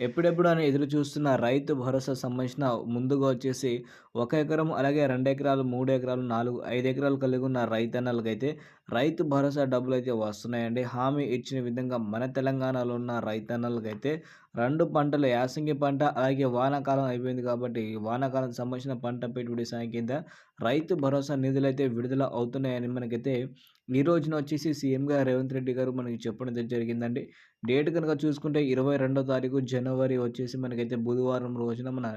ఎప్పుడెప్పుడు అని ఎదురు చూస్తున్న రైతు భరోసా సంబంధించిన ముందుగా వచ్చేసి ఒక ఎకరం అలాగే రెండు ఎకరాలు మూడు ఎకరాలు నాలుగు ఐదు ఎకరాలు కలిగి ఉన్న రైతన్నలకైతే రైతు భరోసా డబ్బులు అయితే వస్తున్నాయండి. హామీ ఇచ్చిన విధంగా మన తెలంగాణలో ఉన్న రైతన్నలకైతే రెండు పంటలు యాసంగి పంట అలాగే వానాకాలం అయిపోయింది కాబట్టి వానాకాలం సంబంధించిన పంట పెట్టుబడి సాయం కింద రైతు భరోసా నిధులు అయితే విడుదల అవుతున్నాయని మనకైతే ఈ రోజున వచ్చేసి సీఎంగా రేవంత్ రెడ్డి గారు మనకి చెప్పడం జరిగిందండి. డేట్ కనుక చూసుకుంటే ఇరవై రెండో తారీఖు జనవరి జనవరి వచ్చేసి మనకైతే బుధవారం రోజున మన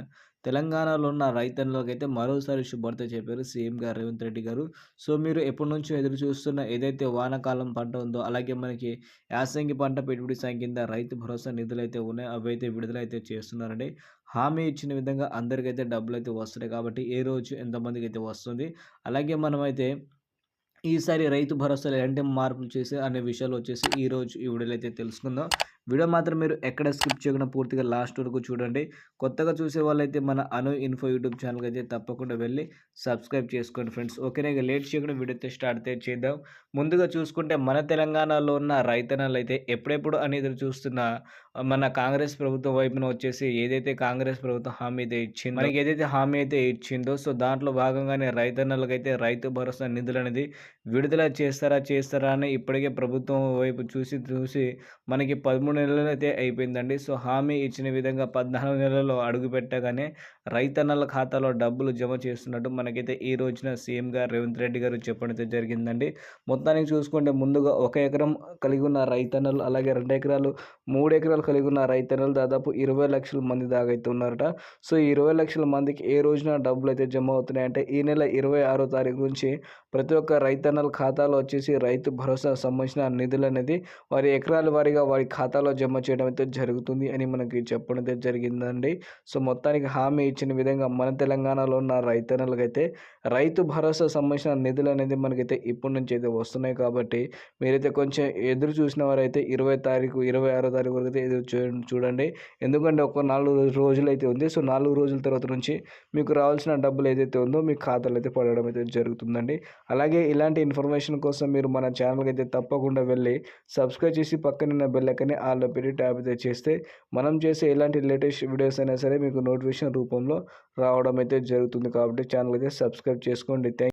తెలంగాణలో ఉన్న రైతన్నులకైతే మరోసారి శుభార్త చెప్పారు సీఎం గారు రేవంత్ రెడ్డి గారు. సో మీరు ఎప్పటి నుంచో ఎదురు చూస్తున్న ఏదైతే వానాకాలం పంట ఉందో అలాగే మనకి యాసంగి పంట పెట్టుబడి సాయం కింద రైతు భరోసా నిధులు అయితే ఉన్నాయి అవి అయితే విడుదలైతే చేస్తున్నారండి. హామీ ఇచ్చిన విధంగా అందరికైతే డబ్బులు అయితే వస్తున్నాయి కాబట్టి ఏ రోజు ఎంతమందికి అయితే వస్తుంది. అలాగే మనమైతే ఈసారి రైతు భరోసాలు ఎలాంటి మార్పులు చేసే అనే విషయాలు వచ్చేసి ఈరోజు ఈ వీడియోలో అయితే తెలుసుకుందాం. వీడియో మాత్రం మీరు ఎక్కడ స్కిప్ చేయకుండా పూర్తిగా లాస్ట్ వరకు చూడండి. కొత్తగా చూసే వాళ్ళైతే మన అను ఇన్ఫో యూట్యూబ్ ఛానల్కి అయితే తప్పకుండా వెళ్ళి సబ్స్క్రైబ్ చేసుకోండి ఫ్రెండ్స్. ఓకేనా ఇక లేట్ చేయకుండా వీడియో స్టార్ట్ అయితే చేద్దాం. ముందుగా చూసుకుంటే మన తెలంగాణలో ఉన్న రైతన్నలు అయితే ఎప్పుడెప్పుడు అనేది చూస్తున్న మన కాంగ్రెస్ ప్రభుత్వం వైపున వచ్చేసి ఏదైతే కాంగ్రెస్ ప్రభుత్వం హామీ అయితే ఇచ్చిందో మనకి ఏదైతే హామీ అయితే ఇచ్చిందో సో దాంట్లో భాగంగానే రైతన్నలకైతే రైతు భరోసా నిధులు అనేది విడుదల చేస్తారా చేస్తారా అని ఇప్పటికే ప్రభుత్వం వైపు చూసి చూసి మనకి పదమూడు నెలలు అయితే అయిపోయిందండి. సో హామీ ఇచ్చిన విధంగా పద్నాలుగు నెలల్లో అడుగు పెట్టగానే రైతన్నల ఖాతాలో డబ్బులు జమ చేస్తున్నట్టు మనకైతే ఈ రోజున సీఎం గారు రేవంత్ రెడ్డి గారు చెప్పడం జరిగిందండి. మొత్తానికి చూసుకుంటే ముందుగా ఒక ఎకరం కలిగి ఉన్న రైతన్నలు అలాగే రెండు ఎకరాలు మూడు ఎకరాలు కలిగి ఉన్న రైతన్నలు దాదాపు ఇరవై లక్షల మంది దాకా అయితే ఉన్నారట. సో ఇరవై లక్షల మందికి ఏ రోజున డబ్బులు అయితే జమ అవుతున్నాయి అంటే ఈ నెల ఇరవై ఆరో తారీఖు నుంచి ప్రతి ఒక్క రైతన్నల ఖాతాలో వచ్చేసి రైతు భరోసా సంబంధించిన నిధులు అనేది వారి ఎకరాల వారీగా వారి ఖాతాలో జమ చేయడం అయితే జరుగుతుంది అని మనకి చెప్పడం అయితే జరిగిందండి. సో మొత్తానికి హామీ ఇచ్చిన విధంగా మన తెలంగాణలో ఉన్న రైతన్నలకైతే రైతు భరోసా సంబంధించిన నిధులు అనేది మనకైతే ఇప్పటి నుంచి అయితే వస్తున్నాయి కాబట్టి మీరైతే కొంచెం ఎదురు చూసిన వారైతే ఇరవై తారీఖు ఇరవై ఆరో తారీఖు వరకు అయితే ఎదురు చూడండి. ఎందుకంటే ఒక నాలుగు రోజులు అయితే ఉంది. సో నాలుగు రోజుల తర్వాత నుంచి మీకు రావాల్సిన డబ్బులు ఏదైతే ఉందో మీ ఖాతాలో అయితే పడడం అయితే జరుగుతుందండి. అలాగే ఇలాంటి ఇన్ఫర్మేషన్ కోసం మీరు మన ఛానల్కి అయితే తప్పకుండా వెళ్ళి సబ్స్క్రైబ్ చేసి పక్కన బెల్లకని ఆ ఆల్లో పెట్టి ట్యాప్ అయితే చేస్తే మనం చేసే ఎలాంటి లేటెస్ట్ వీడియోస్ అయినా సరే మీకు నోటిఫికేషన్ రూపంలో రావడం అయితే జరుగుతుంది. కాబట్టి ఛానల్ అయితే సబ్స్క్రైబ్ చేసుకోండి. థ్యాంక్